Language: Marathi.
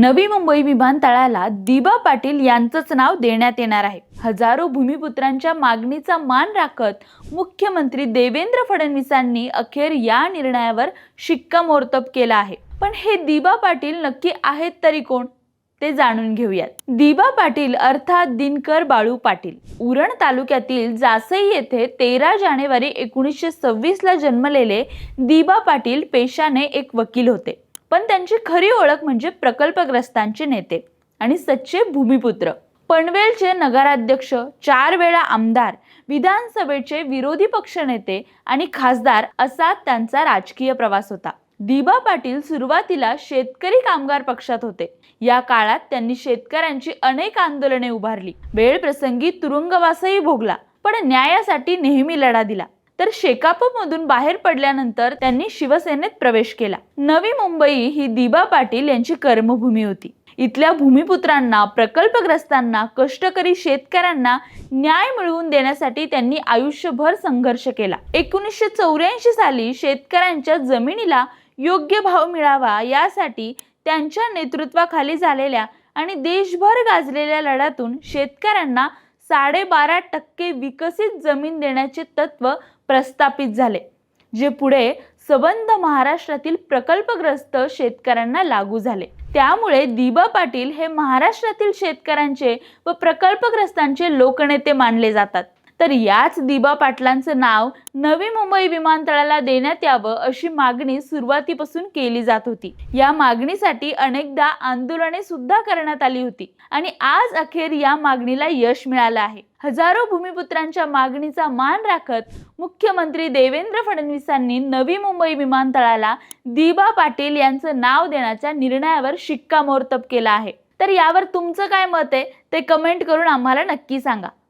नवी मुंबई विमानतळाला दिबा पाटील यांचंच नाव देण्यात येणार आहे. हजारो भूमिपुत्रांच्या मागणीचा मान राखत मुख्यमंत्री देवेंद्र फडणवीसांनी अखेर या निर्णयावर शिक्कामोर्तब केला आहे. पण हे दिबा पाटील नक्की आहेत तरी कोण? ते जाणून घेऊयात. दिबा पाटील अर्थात दिनकर बाळू पाटील. उरण तालुक्यातील जासई येथे तेरा जानेवारी एकोणीसशे सव्वीस ला जन्मलेले दिबा पाटील पेशाने एक वकील होते. पण त्यांची खरी ओळख म्हणजे प्रकल्पग्रस्तांचे नेते आणि सच्चे भूमिपुत्र. पनवेलचे नगराध्यक्ष चार वेळा आमदार विधानसभेचे विरोधी पक्षनेते आणि खासदार असा त्यांचा राजकीय प्रवास होता. दिबा पाटील सुरुवातीला शेतकरी कामगार पक्षात होते. या काळात त्यांनी शेतकऱ्यांची अनेक आंदोलने उभारली. वेळ प्रसंगी तुरुंगवासही भोगला पण न्यायासाठी नेहमी लढा दिला. तर शेकापमधून बाहेर पडल्यानंतर त्यांनी शिवसेनेत प्रवेश केला. नवी मुंबई ही दिबा पाटील यांची कर्मभूमी होती. इथल्या भूमिपुत्रांना प्रकल्पग्रस्तांना कष्टकरी शेतकऱ्यांना न्याय मिळवून देण्यासाठी त्यांनी आयुष्यभर संघर्ष केला. एकोणीसशे चौऱ्याऐंशी साली शेतकऱ्यांच्या जमिनीला योग्य भाव मिळावा यासाठी त्यांच्या नेतृत्वाखाली झालेल्या आणि देशभर गाजलेल्या लढ्यातून शेतकऱ्यांना साडेबारा टक्के विकसित जमीन देण्याचे तत्व प्रस्थापित झाले जे पुढे सबंध महाराष्ट्रातील प्रकल्पग्रस्त शेतकऱ्यांना लागू झाले. त्यामुळे दिबा पाटील हे महाराष्ट्रातील शेतकऱ्यांचे व प्रकल्पग्रस्तांचे लोकनेते मानले जातात. तर याच दिबा पाटलांचं नाव नवी मुंबई विमानतळाला देण्यात यावं अशी मागणी सुरुवातीपासून केली जात होती. या मागणीसाठी अनेकदा आंदोलने सुद्धा करण्यात आली होती आणि आज अखेर या मागणीला यश मिळालं आहे. हजारो भूमिपुत्रांच्या मागणीचा मान राखत मुख्यमंत्री देवेंद्र फडणवीसांनी नवी मुंबई विमानतळाला दिबा पाटील यांचं नाव देण्याच्या निर्णयावर शिक्कामोर्तब केला आहे. तर यावर तुमचं काय मत आहे? ते कमेंट करून आम्हाला नक्की सांगा.